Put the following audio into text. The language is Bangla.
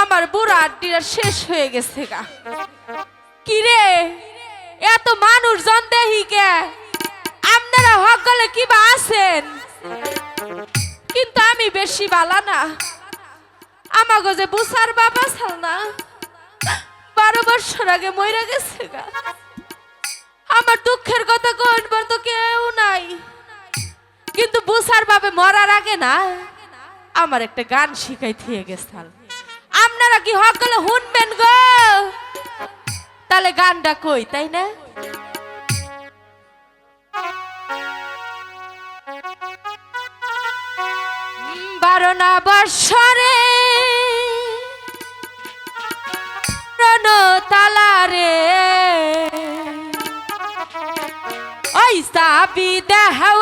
আমার শেষ হয়ে গেছে গা। কিরে এত মানুষজন দেহি কে? আপনারা হকলে কি বা আছেন? কিন্তু আমি বেশি বালা না। আমাগো যে বুসার বাবা ছাল না বারো বছর আগে মইরা গেছে গা। আমার দুঃখের কথা কইবার তো কেউ নাই। কিন্তু বুসার বাবে মরার আগে না আমার একটা গান শিখাই থিয়ে গেছাল আপনারা কি হকলে শুনবেন গো? তাহলে গানটা কই তাই না? উম, বারো না বৎসরে রণ তালারে ওই সাবি দেহাও